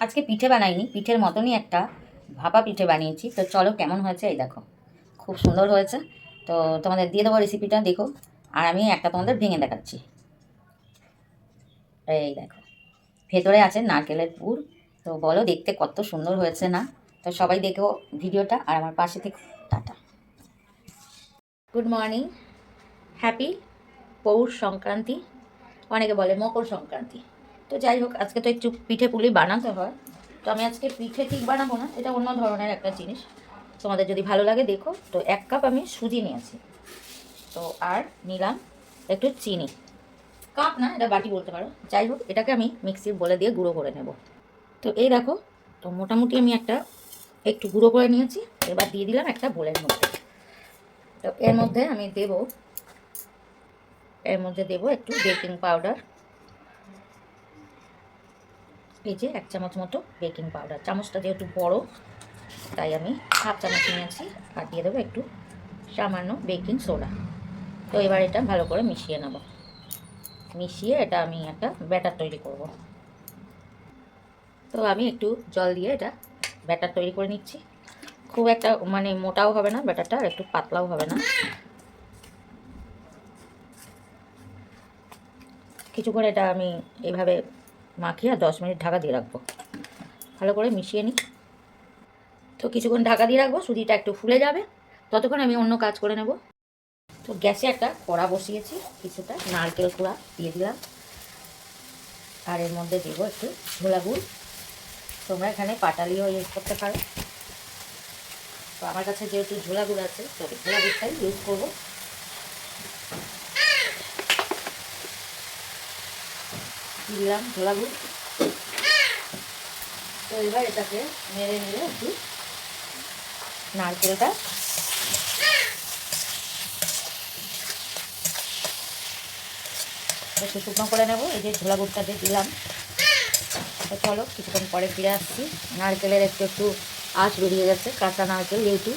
আজকে পিঠে বানাইনি, পিঠের মতনই একটা ভাপা পিঠে বানিয়েছি। তো চলো কেমন হয়েছে এই দেখো। খুব সুন্দর হয়েছে। তো তোমাদের দিয়ে দেবো রেসিপিটা দেখো। আর আমি একটা তোমাদের ভেঙে দেখাচ্ছি। এই দেখো। ভেতরে আছে নারকেলের পুর। তো বলো দেখতে কত সুন্দর হয়েছে না? তো সবাই দেখো ভিডিওটা আর আমার পাশে থেকে tata. Good morning happy Poush Sankranti. অনেকে বলে মকর সংক্রান্তি। তো যাই হোক, আজকে তো একটু পিঠে পুলি বানাতে হয়। তো আমি আজকে পিঠে ঠিক বানাবো না, এটা অন্য ধরনের একটা জিনিস। তোমাদের যদি ভালো লাগে, দেখো। তো এক কাপ আমি সুজি নিয়েছি। তো আর নিলাম একটু চিনি। কাপ না, এটা বাটি বলতে পারো। যাই হোক, এটাকে আমি মিক্সির বলে দিয়ে গুঁড়ো করে নেব। তো এই দেখো, তো মোটামুটি আমি একটা একটু গুঁড়ো করে নিয়েছি। এবার দিয়ে দিলাম একটা বোলের মধ্যে। তো এর মধ্যে আমি দেব, এর মধ্যে দেব একটু বেকিং পাউডার। যে এক চামচ মতো বেকিং পাউডার। চামচটা যেহেতু বড়, তাই আমি হাফ চামচ নিয়েছি। আর দিয়ে দেবো একটু সামান্য বেকিং সোডা। তো এবার এটা ভালো করে মিশিয়ে নেব। মিশিয়ে এটা আমি একটা ব্যাটার তৈরি করব। তো আমি একটু জল দিয়ে এটা ব্যাটার তৈরি করে নিচ্ছি। খুব একটা মানে মোটাও হবে না ব্যাটারটা, আর একটু পাতলাও হবে না। কিছুক্ষণ এটা আমি এইভাবে মাখিয়ে দশ মিনিট ঢাকা দিয়ে রাখব। ভালো করে মিশিয়ে নিই। তো কিছুক্ষণ ঢাকা দিয়ে রাখব, সুজিটা একটু ফুলে যাবে। ততক্ষণ আমি অন্য কাজ করে নেব। তো গ্যাসে একটা কড়া বসিয়েছি, কিছুটা নারকেল কুড়া দিয়ে দিলাম। আর এর মধ্যে দেবো একটু ঝোলা গুড়। তোমরা এখানে পাটালিও ইউজ করতে পারো। তো আমার কাছে যেহেতু ঝোলা গুড় আছে তো ঝোলা গুড়টাই ইউজ করব। দিলাম ঝোলা গুড় তো এবার এটাকে মেরে নেড়ে একটু নারকেলটা একটু শুকনো করে নেব। এই যে ঝোলা গুড়টা দিয়ে দিলাম, তো চলো কিছুক্ষণ পরে ফিরে আসছি। নারকেলের একটু একটু আঁচ বেরিয়ে গেছে, কাঁচা নারকেল যেহেতু।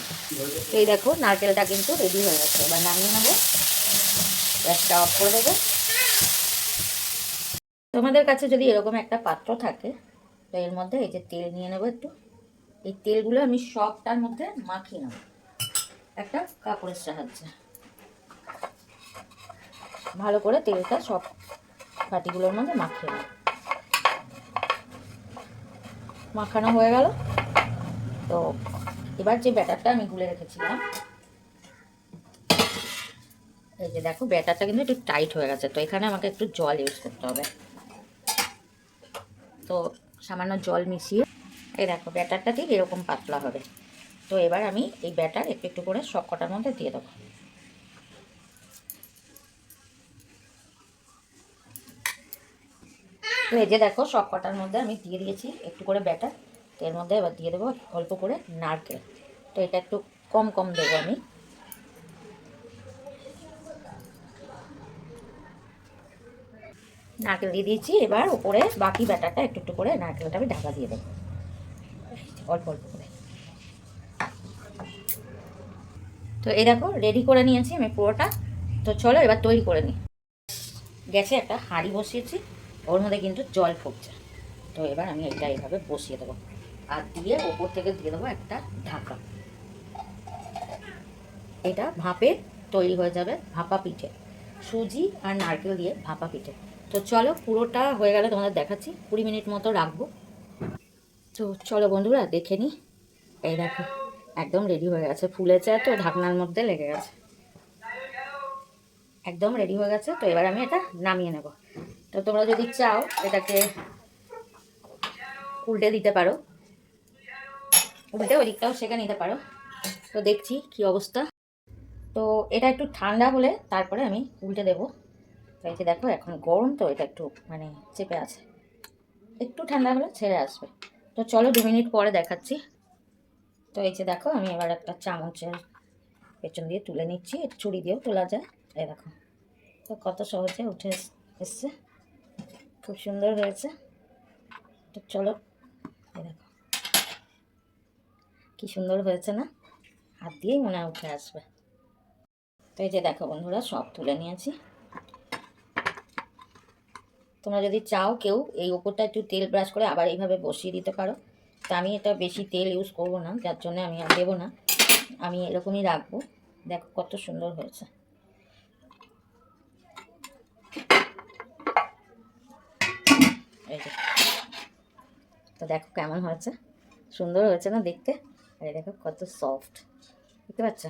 এই দেখো নারকেলটা কিন্তু রেডি হয়ে গেছে। এবার নামিয়ে নেব। গ্যাসটা অফ করে দেবো। তোমাদের কাছে যদি এরকম একটা পাত্র থাকে, তো এর মধ্যে এই যে তেল নিয়ে নেব একটু। এই তেলগুলো আমি সবটার মধ্যে মাখিয়ে নেব। একটা কাপড়ের সাহায্যে। ভালো করে তেলটা সব পাটিগুলোর মধ্যে মাখিয়ে নেব। মাখানো হয়ে গেল। তো এবার যে ব্যাটারটা আমি গুলে রেখেছিলাম, এই যে দেখো ব্যাটারটা কিন্তু একটু টাইট হয়ে গেছে, তো এখানে আমাকে একটু জল ইউজ করতে হবে। তো সামান্য জল মিশিয়ে, এই দেখো ব্যাটারটা ঠিক এরকম পাতলা হবে। তো এবার আমি এই ব্যাটার একটু একটু করে সব কটার মধ্যে দিয়ে দেবো। তো এই যে দেখো সব কটার মধ্যে আমি দিয়ে দিয়েছি একটু করে ব্যাটার। তো এর মধ্যে এবার দিয়ে দেবো অল্প করে নারকেল। তো এটা একটু কম কম দেবো আমি। নারকেল দিয়ে দিয়েছি। এবার উপরে বাকি ব্যাটারটা একটু একটু করে নারকেলটা আমি ঢাকা দিয়ে দেবো। অল্প অল্প করে। তো এই দেখো রেডি করে নিয়েছি আমি পুরোটা। তো চলো এবার তৈরি করে নিই। গ্যাসে একটা হাঁড়ি বসিয়েছি, ওর মধ্যে কিন্তু জল ফুটছে। তো এবার আমি এটা এইভাবে বসিয়ে দেবো। আর দিয়ে ওপর থেকে দিয়ে দেবো একটা ঢাকা। এটা ভাপে তৈরি হয়ে যাবে ভাপা পিঠে। সুজি আর নারকেল দিয়ে ভাপা পিঠে। তো চলো পুরোটা হয়ে গেলে তোমাদের দেখাচ্ছি। কুড়ি মিনিট মতো রাখব। তো চলো বন্ধুরা, দেখে নিই এই দেখো, একদম রেডি হয়ে গেছে। ফুলেছে তো ঢাকনার মধ্যে লেগে গেছে। একদম রেডি হয়ে গেছে। তো এবার আমি এটা নামিয়ে নেব। তো তোমরা যদি চাও, এটাকে উল্টে দিতে পারো। উল্টে ওই দিকটাও সেঁকে নিতে পারো। তো দেখছি কি অবস্থা। তো এটা একটু ঠান্ডা হলে তারপরে আমি উল্টে দেবো। এই যে দেখো, এখন গরম তো, এটা একটু মানে চেপে আছে। একটু ঠান্ডা হলে ছেড়ে আসবে। তো চলো দু মিনিট পরে দেখাচ্ছি। তো এই যে দেখো, আমি এবার একটা চামচের পেছন দিয়ে তুলে নিচ্ছি। ছুরি দিয়েও তোলা যায়। এই দেখো, তো কত সহজে উঠে এসছে। খুব সুন্দর হয়েছে। তো চলো, এই দেখো। কি সুন্দর হয়েছে না? হাত দিয়েই মনে উঠে আসবে। তো এই যে দেখো বন্ধুরা, সব তুলে নিয়েছি। তোমরা যদি চাও কেউ এই ওপরটা একটু তেল ব্রাশ করে আবার এইভাবে বসিয়ে দিতে পারো। তা আমি এটা বেশি তেল ইউজ করব না, যার জন্য আমি আর দেবো না। আমি এরকমই রাখব। দেখো কত সুন্দর হয়েছে। তো দেখো কেমন হয়েছে। সুন্দর হয়েছে না দেখতে? আরে দেখো কত সফট দেখতে পাচ্ছ?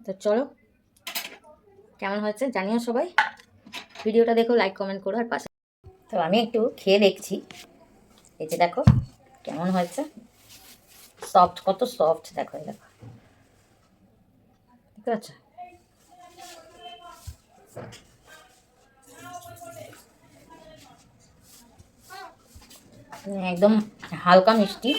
তো চলো। কেমন হয়েছে? জানিও সবাই। ভিডিওটা দেখো লাইক কমেন্ট করো আর পাশে তো আমি একটু খেয়ে দেখছি। এই যে দেখো, কেমন হয়েছে? সফট কত সফট দেখো দেখো। দেখতে পাচ্ছ? একদম হালকা মিষ্টি।